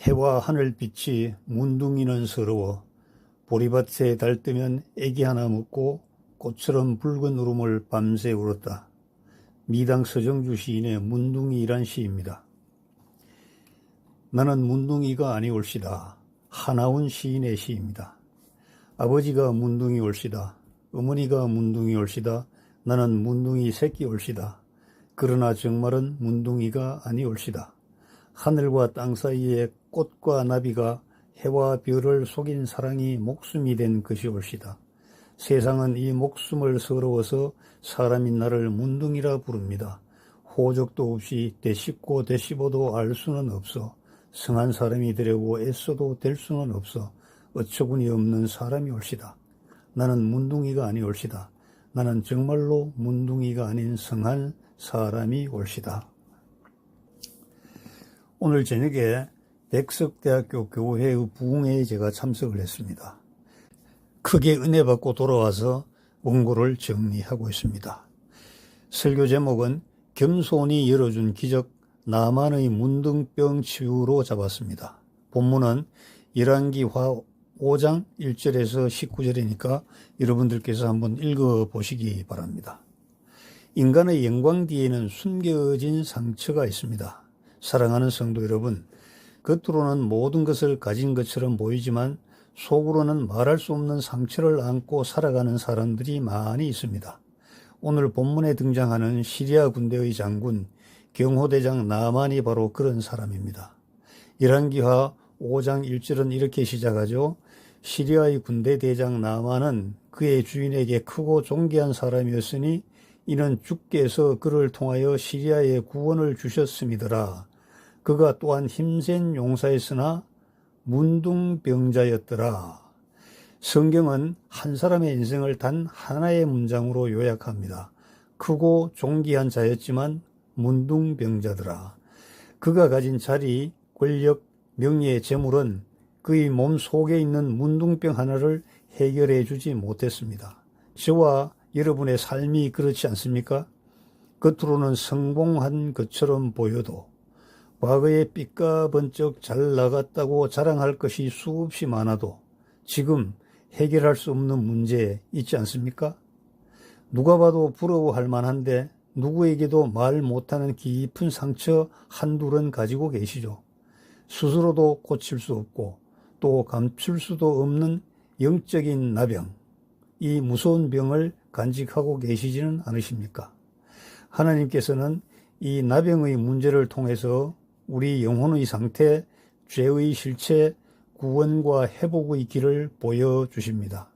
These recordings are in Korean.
해와 하늘빛이 문둥이는 서러워 보리밭에 달뜨면 애기 하나 묻고 꽃처럼 붉은 울음을 밤새 울었다. 미당 서정주 시인의 문둥이란 시입니다. 나는 문둥이가 아니올시다. 하나운 시인의 시입니다. 아버지가 문둥이 올시다. 어머니가 문둥이 올시다. 나는 문둥이 새끼 올시다. 그러나 정말은 문둥이가 아니올시다. 하늘과 땅 사이에 꽃과 나비가 해와 별을 속인 사랑이 목숨이 된 것이 올시다. 세상은 이 목숨을 서러워서 사람인 나를 문둥이라 부릅니다. 호적도 없이 되씹고 되씹어도 알 수는 없어. 성한 사람이 되려고 애써도 될 수는 없어. 어처구니 없는 사람이 올시다. 나는 문둥이가 아니 올시다. 나는 정말로 문둥이가 아닌 성한 사람이 올시다. 오늘 저녁에 백석대학교 교회의 부흥회에 제가 참석을 했습니다. 크게 은혜 받고 돌아와서 원고를 정리하고 있습니다. 설교 제목은 겸손이 열어준 기적 나만의 문둥병 치유로 잡았습니다. 본문은 열왕기화 5장 1절에서 19절이니까 여러분들께서 한번 읽어 보시기 바랍니다. 인간의 영광 뒤에는 숨겨진 상처가 있습니다. 사랑하는 성도 여러분, 겉으로는 모든 것을 가진 것처럼 보이지만 속으로는 말할 수 없는 상처를 안고 살아가는 사람들이 많이 있습니다. 오늘 본문에 등장하는 시리아 군대의 장군 경호대장 나만이 바로 그런 사람입니다. 열왕기하 5장 1절은 이렇게 시작하죠. 시리아의 군대 대장 나만은 그의 주인에게 크고 존귀한 사람이었으니 이는 주께서 그를 통하여 시리아에 구원을 주셨음이더라. 그가 또한 힘센 용사였으나 문둥병자였더라. 성경은 한 사람의 인생을 단 하나의 문장으로 요약합니다. 크고 존귀한 자였지만 문둥병자더라. 그가 가진 자리, 권력, 명예, 재물은 그의 몸 속에 있는 문둥병 하나를 해결해 주지 못했습니다. 저와 여러분의 삶이 그렇지 않습니까? 겉으로는 성공한 것처럼 보여도 과거에 삐까번쩍 잘 나갔다고 자랑할 것이 수없이 많아도 지금 해결할 수 없는 문제 있지 않습니까? 누가 봐도 부러워할 만한데 누구에게도 말 못하는 깊은 상처 한둘은 가지고 계시죠. 스스로도 고칠 수 없고 또 감출 수도 없는 영적인 나병, 이 무서운 병을 간직하고 계시지는 않으십니까? 하나님께서는 이 나병의 문제를 통해서 우리 영혼의 상태, 죄의 실체, 구원과 회복의 길을 보여주십니다.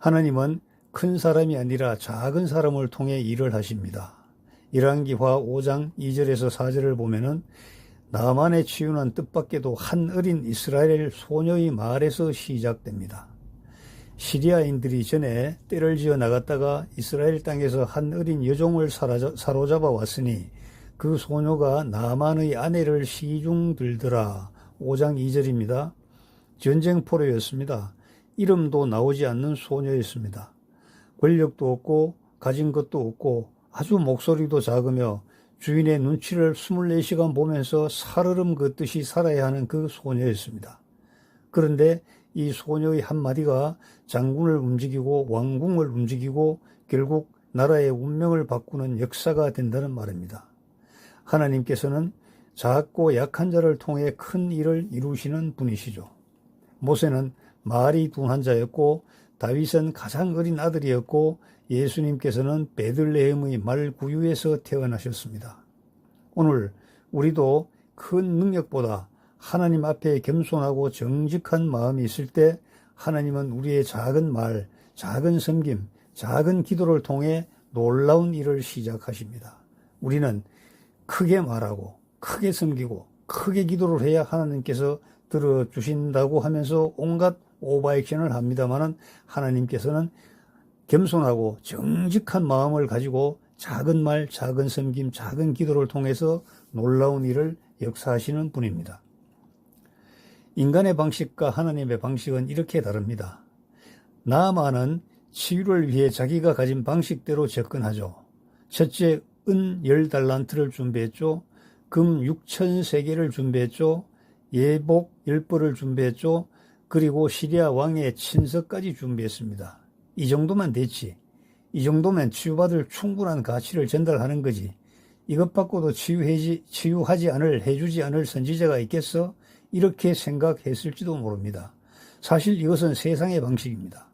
하나님은 큰 사람이 아니라 작은 사람을 통해 일을 하십니다. 일왕기화 5장 2절에서 4절을 보면은 나만의 치유는 뜻밖에도 한 어린 이스라엘 소녀의 말에서 시작됩니다. 시리아인들이 전에 때를 지어 나갔다가 이스라엘 땅에서 한 어린 여종을 사로잡아 왔으니 그 소녀가 나만의 아내를 시중 들더라. 5장 2절입니다. 전쟁 포로였습니다. 이름도 나오지 않는 소녀였습니다. 권력도 없고 가진 것도 없고 아주 목소리도 작으며 주인의 눈치를 24시간 보면서 살얼음 걷듯이 살아야 하는 그 소녀였습니다. 그런데 이 소녀의 한마디가 장군을 움직이고 왕궁을 움직이고 결국 나라의 운명을 바꾸는 역사가 된다는 말입니다. 하나님께서는 작고 약한 자를 통해 큰 일을 이루시는 분이시죠. 모세는 말이 둔한 자였고 다윗은 가장 어린 아들이었고 예수님께서는 베들레헴의 말 구유에서 태어나셨습니다. 오늘 우리도 큰 능력보다 하나님 앞에 겸손하고 정직한 마음이 있을 때 하나님은 우리의 작은 말, 작은 섬김, 작은 기도를 통해 놀라운 일을 시작하십니다. 우리는 크게 말하고 크게 섬기고 크게 기도를 해야 하나님께서 들어주신다고 하면서 온갖 오바액션을 합니다마는 하나님께서는 겸손하고 정직한 마음을 가지고 작은 말, 작은 섬김, 작은 기도를 통해서 놀라운 일을 역사하시는 분입니다. 인간의 방식과 하나님의 방식은 이렇게 다릅니다. 나만은 치유를 위해 자기가 가진 방식대로 접근하죠. 첫째, 은 열달란트를 준비했죠. 금 6천 세계를 준비했죠. 예복 열벌을 준비했죠. 그리고 시리아 왕의 친서까지 준비했습니다. 이 정도만 됐지. 이 정도면 치유받을 충분한 가치를 전달하는 거지. 이것 받고도 치유하지, 치유하지 않을, 해주지 않을 선지자가 있겠어? 이렇게 생각했을지도 모릅니다. 사실 이것은 세상의 방식입니다.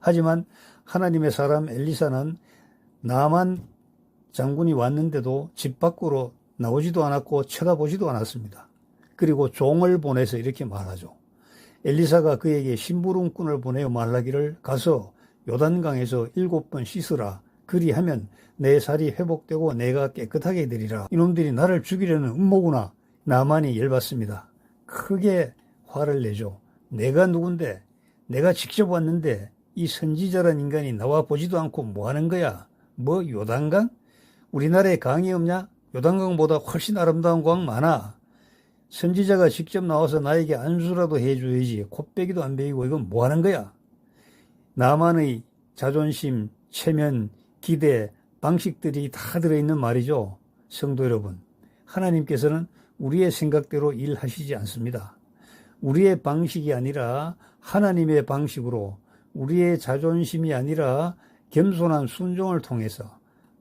하지만 하나님의 사람 엘리사는 나만 장군이 왔는데도 집 밖으로 나오지도 않았고 쳐다보지도 않았습니다. 그리고 종을 보내서 이렇게 말하죠. 엘리사가 그에게 심부름꾼을 보내어 말하기를 가서 요단강에서 일곱 번 씻으라. 그리하면 내 살이 회복되고 내가 깨끗하게 되리라. 이놈들이 나를 죽이려는 음모구나. 나만이 열받습니다. 크게 화를 내죠. 내가 누군데? 내가 직접 왔는데 이 선지자란 인간이 나와 보지도 않고 뭐 하는 거야? 뭐 요단강? 우리나라에 강이 없냐? 요단강보다 훨씬 아름다운 광 많아. 선지자가 직접 나와서 나에게 안수라도 해줘야지. 콧배기도 안 베이고 이건 뭐 하는 거야? 나만의 자존심, 체면, 기대, 방식들이 다 들어있는 말이죠. 성도 여러분. 하나님께서는 우리의 생각대로 일하시지 않습니다. 우리의 방식이 아니라 하나님의 방식으로 우리의 자존심이 아니라 겸손한 순종을 통해서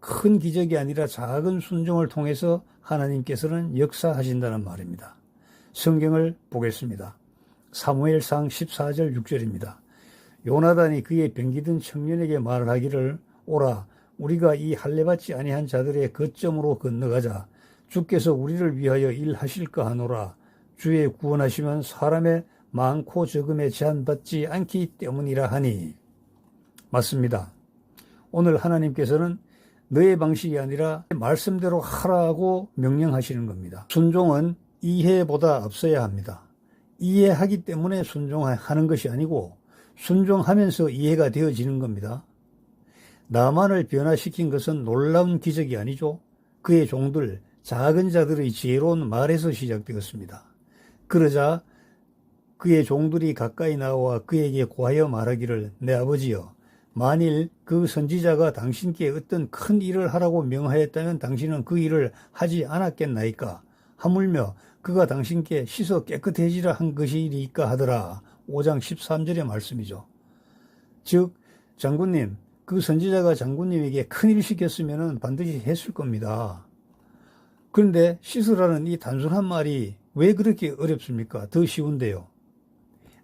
큰 기적이 아니라 작은 순종을 통해서 하나님께서는 역사하신다는 말입니다. 성경을 보겠습니다. 사무엘상 14절 6절입니다. 요나단이 그의 병기든 청년에게 말을 하기를 오라 우리가 이 할례받지 아니한 자들의 거점으로 건너가자 주께서 우리를 위하여 일하실까 하노라 주의 구원하시면 사람의 많고 적음에 제한받지 않기 때문이라 하니 맞습니다. 오늘 하나님께서는 너의 방식이 아니라 말씀대로 하라고 명령하시는 겁니다. 순종은 이해보다 앞서야 합니다. 이해하기 때문에 순종하는 것이 아니고 순종하면서 이해가 되어지는 겁니다. 나만을 변화시킨 것은 놀라운 기적이 아니죠. 그의 종들, 작은 자들의 지혜로운 말에서 시작되었습니다. 그러자 그의 종들이 가까이 나와 그에게 고하여 말하기를 내 아버지여 만일 그 선지자가 당신께 어떤 큰 일을 하라고 명하였다면 당신은 그 일을 하지 않았겠나이까 하물며 그가 당신께 씻어 깨끗해지라 한 것이니까 하더라 5장 13절의 말씀이죠. 즉 장군님 그 선지자가 장군님에게 큰일 시켰으면 반드시 했을 겁니다. 그런데 씻으라는 이 단순한 말이 왜 그렇게 어렵습니까? 더 쉬운데요.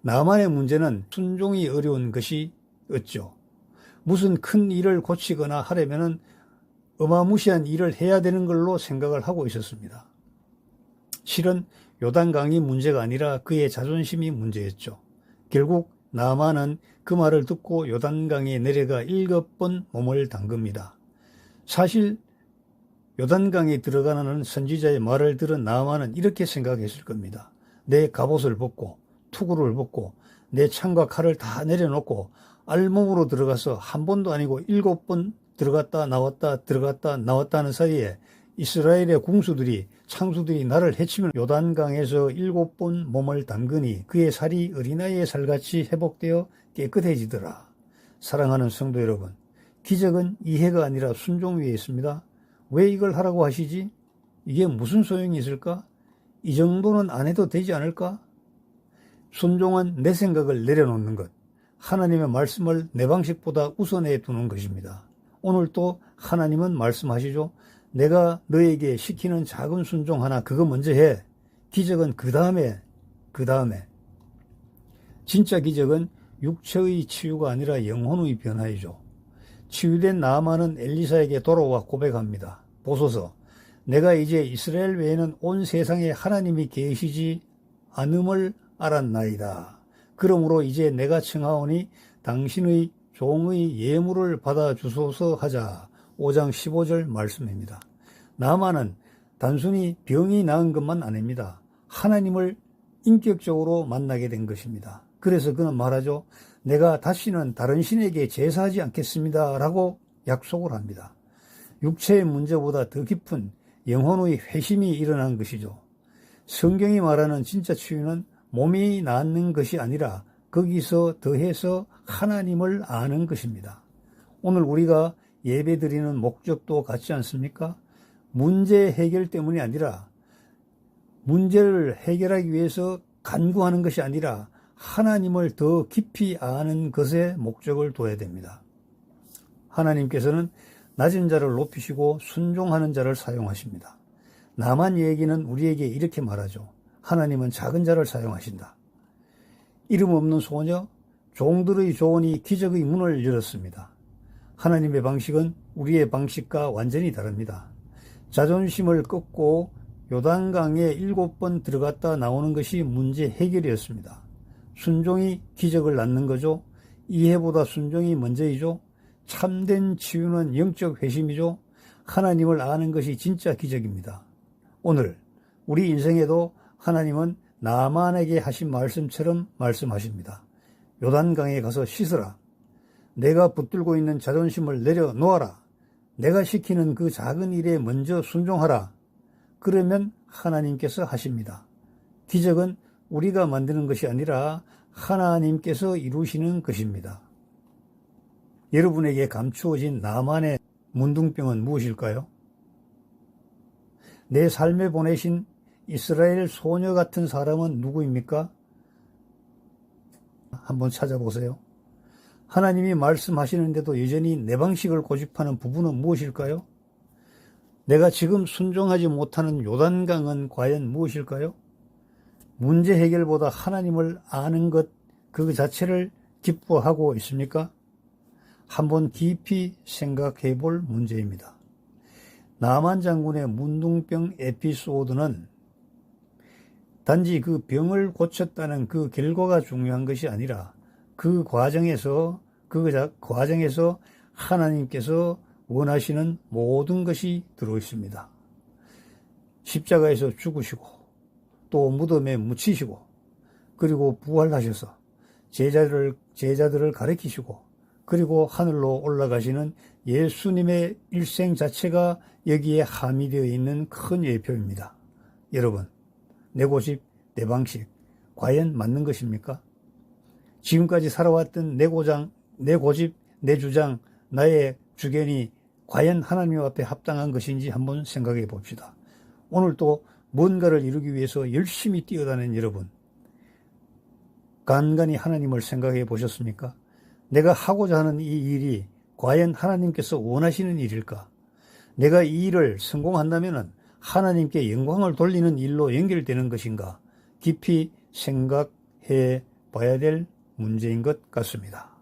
나만의 문제는 순종이 어려운 것이 없죠. 무슨 큰 일을 고치거나 하려면은 어마무시한 일을 해야 되는 걸로 생각을 하고 있었습니다. 실은 요단강이 문제가 아니라 그의 자존심이 문제였죠. 결국 나만은 그 말을 듣고 요단강에 내려가 일곱 번 몸을 담급니다. 사실 요단강에 들어가는 선지자의 말을 들은 나만은 이렇게 생각했을 겁니다. 내 갑옷을 벗고 투구를 벗고 내 창과 칼을 다 내려놓고 알몸으로 들어가서 한 번도 아니고 일곱 번 들어갔다 나왔다 들어갔다 나왔다는 사이에 이스라엘의 궁수들이 창수들이 나를 해치면 요단강에서 일곱 번 몸을 담그니 그의 살이 어린아이의 살같이 회복되어 깨끗해지더라. 사랑하는 성도 여러분, 기적은 이해가 아니라 순종 위에 있습니다. 왜 이걸 하라고 하시지? 이게 무슨 소용이 있을까? 이 정도는 안 해도 되지 않을까? 순종은 내 생각을 내려놓는 것. 하나님의 말씀을 내 방식보다 우선해 두는 것입니다. 오늘 또 하나님은 말씀하시죠. 내가 너에게 시키는 작은 순종 하나 그거 먼저 해. 기적은 그 다음에 그 다음에 진짜 기적은 육체의 치유가 아니라 영혼의 변화이죠. 치유된 나만은 엘리사에게 돌아와 고백합니다. 보소서 내가 이제 이스라엘 외에는 온 세상에 하나님이 계시지 않음을 알았나이다. 그러므로 이제 내가 청하오니 당신의 종의 예물을 받아 주소서 하자. 5장 15절 말씀입니다. 나만은 단순히 병이 나은 것만 아닙니다. 하나님을 인격적으로 만나게 된 것입니다. 그래서 그는 말하죠. 내가 다시는 다른 신에게 제사하지 않겠습니다. 라고 약속을 합니다. 육체의 문제보다 더 깊은 영혼의 회심이 일어난 것이죠. 성경이 말하는 진짜 치유는 몸이 낫는 것이 아니라 거기서 더해서 하나님을 아는 것입니다. 오늘 우리가 예배 드리는 목적도 같지 않습니까? 문제 해결 때문이 아니라 문제를 해결하기 위해서 간구하는 것이 아니라 하나님을 더 깊이 아는 것에 목적을 둬야 됩니다. 하나님께서는 낮은 자를 높이시고 순종하는 자를 사용하십니다. 나만 얘기는 우리에게 이렇게 말하죠. 하나님은 작은 자를 사용하신다. 이름 없는 소녀, 종들의 조언이 기적의 문을 열었습니다. 하나님의 방식은 우리의 방식과 완전히 다릅니다. 자존심을 꺾고 요단강에 일곱 번 들어갔다 나오는 것이 문제 해결이었습니다. 순종이 기적을 낳는 거죠. 이해보다 순종이 먼저이죠. 참된 치유는 영적 회심이죠. 하나님을 아는 것이 진짜 기적입니다. 오늘 우리 인생에도 하나님은 나만에게 하신 말씀처럼 말씀하십니다. 요단강에 가서 씻으라. 내가 붙들고 있는 자존심을 내려놓아라. 내가 시키는 그 작은 일에 먼저 순종하라. 그러면 하나님께서 하십니다. 기적은 우리가 만드는 것이 아니라 하나님께서 이루시는 것입니다. 여러분에게 감추어진 나만의 문둥병은 무엇일까요? 내 삶에 보내신 이스라엘 소녀 같은 사람은 누구입니까? 한번 찾아보세요. 하나님이 말씀하시는데도 여전히 내 방식을 고집하는 부분은 무엇일까요? 내가 지금 순종하지 못하는 요단강은 과연 무엇일까요? 문제 해결보다 하나님을 아는 것 그 자체를 기뻐하고 있습니까? 한번 깊이 생각해 볼 문제입니다. 나만 장군의 문둥병 에피소드는 단지 그 병을 고쳤다는 그 결과가 중요한 것이 아니라 그 과정에서 그 과정에서 하나님께서 원하시는 모든 것이 들어 있습니다. 십자가에서 죽으시고 또 무덤에 묻히시고 그리고 부활하셔서 제자들을 제자들을 가르치시고 그리고 하늘로 올라가시는 예수님의 일생 자체가 여기에 함의되어 있는 큰 예표입니다. 여러분, 내 고집, 내 방식, 과연 맞는 것입니까? 지금까지 살아왔던 내 고장, 내 고집, 내 주장, 나의 주견이 과연 하나님 앞에 합당한 것인지 한번 생각해 봅시다. 오늘 또 뭔가를 이루기 위해서 열심히 뛰어다니는 여러분, 간간히 하나님을 생각해 보셨습니까? 내가 하고자 하는 이 일이 과연 하나님께서 원하시는 일일까? 내가 이 일을 성공한다면 하나님께 영광을 돌리는 일로 연결되는 것인가? 깊이 생각해 봐야 될 문제인 것 같습니다.